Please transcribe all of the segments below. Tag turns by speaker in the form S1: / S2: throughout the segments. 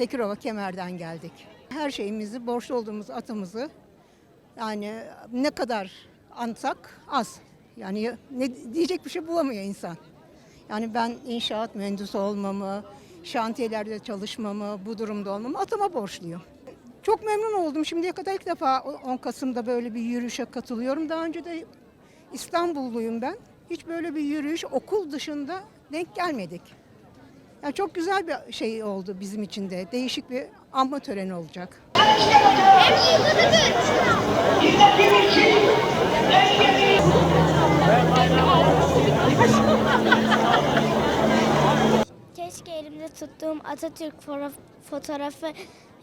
S1: Tekirova Kemer'den geldik. Her şeyimizi, borçlu olduğumuz atımızı yani ne kadar ansak az. Yani ne diyecek bir şey bulamıyor insan. Yani ben inşaat mühendisi olmamı, şantiyelerde çalışmamı, bu durumda olmamı atıma borçluyum. Çok memnun oldum. Şimdiye kadar ilk defa 10 Kasım'da böyle bir yürüyüşe katılıyorum. Daha önce de İstanbulluyum ben. Hiç böyle bir yürüyüş okul dışında denk gelmedik. Yani çok güzel bir şey oldu bizim için de. Değişik bir anma töreni olacak.
S2: Keşke elimde tuttuğum Atatürk fotoğrafı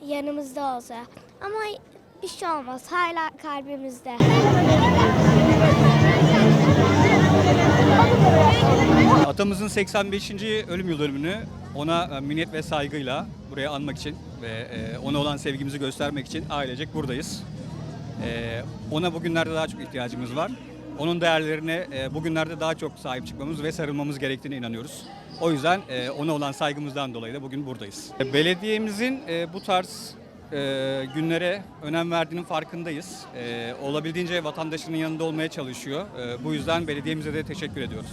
S2: yanımızda olsa. Ama bir şey olmaz. Hala kalbimizde.
S3: Atamızın 85. ölüm yıl dönümünü ona e, minnet ve saygıyla buraya anmak için ve e, ona olan sevgimizi göstermek için ailecek buradayız. E, Ona bugünlerde daha çok ihtiyacımız var. Onun değerlerine bugünlerde daha çok sahip çıkmamız ve sarılmamız gerektiğine inanıyoruz. O yüzden ona olan saygımızdan dolayı da bugün buradayız. Belediyemizin bu tarz e, günlere önem verdiğinin farkındayız. E, olabildiğince vatandaşının yanında olmaya çalışıyor. E, bu yüzden belediyemize de teşekkür ediyoruz.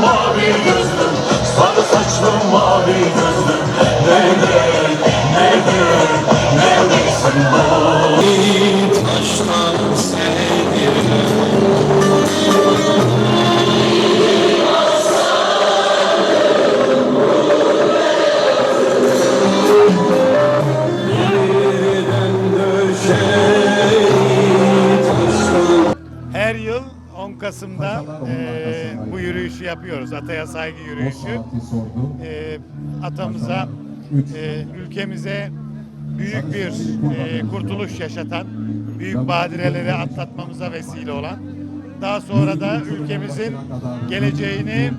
S4: mavi gözlüm Sarı saçlım mavi gözlüm Nedir, nedir, nedirsin
S5: Kasım'da eee, bu yürüyüşü yapıyoruz. Ataya saygı yürüyüşü. Eee, atamıza, eee, ülkemize büyük bir eee, kurtuluş yaşatan, büyük badireleri atlatmamıza vesile olan, daha sonra da ülkemizin geleceğini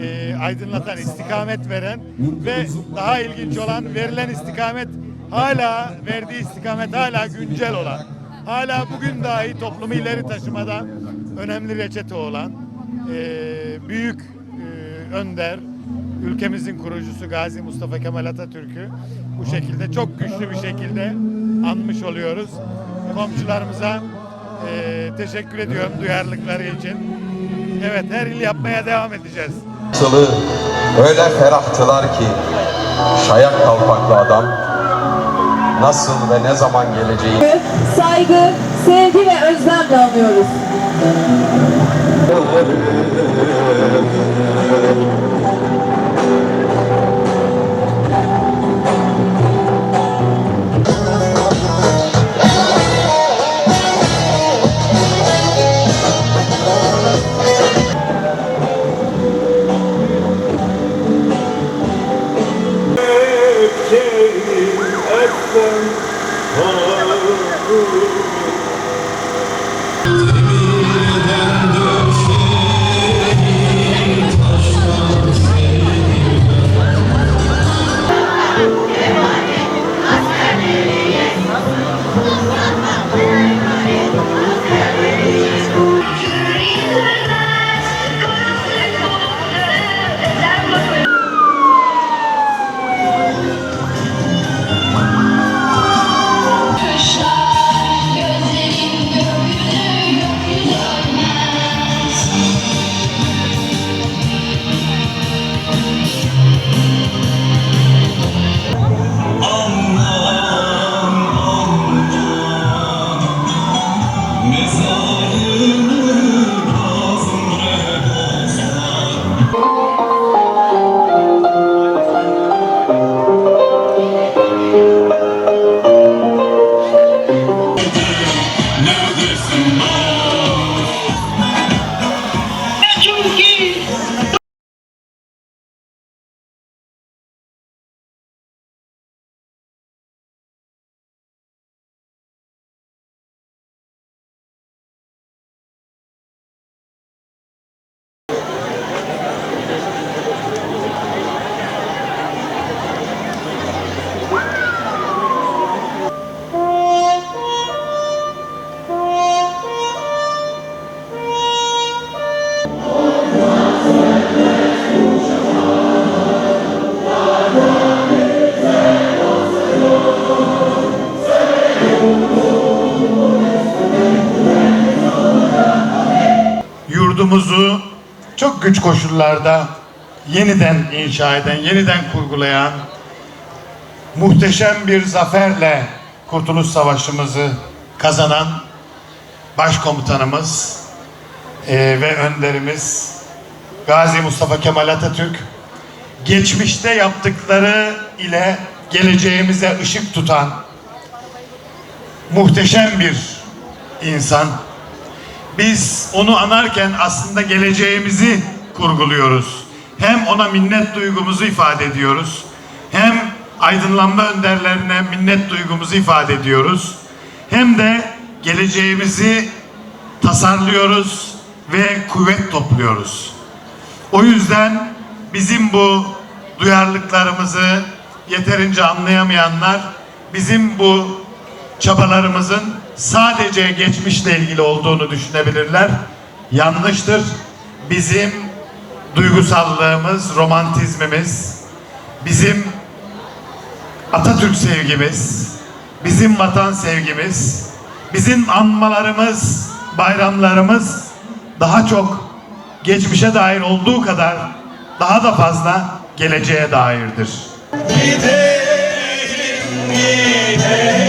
S5: eee, aydınlatan, istikamet veren ve daha ilginç olan verilen istikamet hala verdiği istikamet hala güncel olan hala bugün dahi toplumu ileri taşımada önemli reçete olan eee, büyük eee, önder, ülkemizin kurucusu Gazi Mustafa Kemal Atatürk'ü bu şekilde çok güçlü bir şekilde anmış oluyoruz. Komşularımıza eee, teşekkür ediyorum duyarlılıkları için. Evet her yıl yapmaya devam edeceğiz.
S6: Sılı öyle ferahtılar ki şayak kalpaklı adam nasıl ve ne zaman geleceği
S7: saygı, sevgi ve özlemle anıyoruz.
S8: Gözlerin gökyüzü
S5: Mesa güç koşullarda yeniden inşa eden, yeniden kurgulayan, muhteşem bir zaferle Kurtuluş Savaşımızı kazanan başkomutanımız eee, ve önderimiz Gazi Mustafa Kemal Atatürk geçmişte yaptıkları ile geleceğimize ışık tutan muhteşem bir insan. Biz onu anarken aslında geleceğimizi kurguluyoruz. Hem ona minnet duygumuzu ifade ediyoruz. Hem aydınlanma önderlerine minnet duygumuzu ifade ediyoruz. Hem de geleceğimizi tasarlıyoruz ve kuvvet topluyoruz. O yüzden bizim bu duyarlılıklarımızı yeterince anlayamayanlar bizim bu çabalarımızın sadece geçmişle ilgili olduğunu düşünebilirler. Yanlıştır. Bizim duygusallığımız, romantizmimiz, bizim Atatürk sevgimiz, bizim vatan sevgimiz, bizim anmalarımız, bayramlarımız daha çok geçmişe dair olduğu kadar daha da fazla geleceğe dairdir.
S4: Gidelim gidelim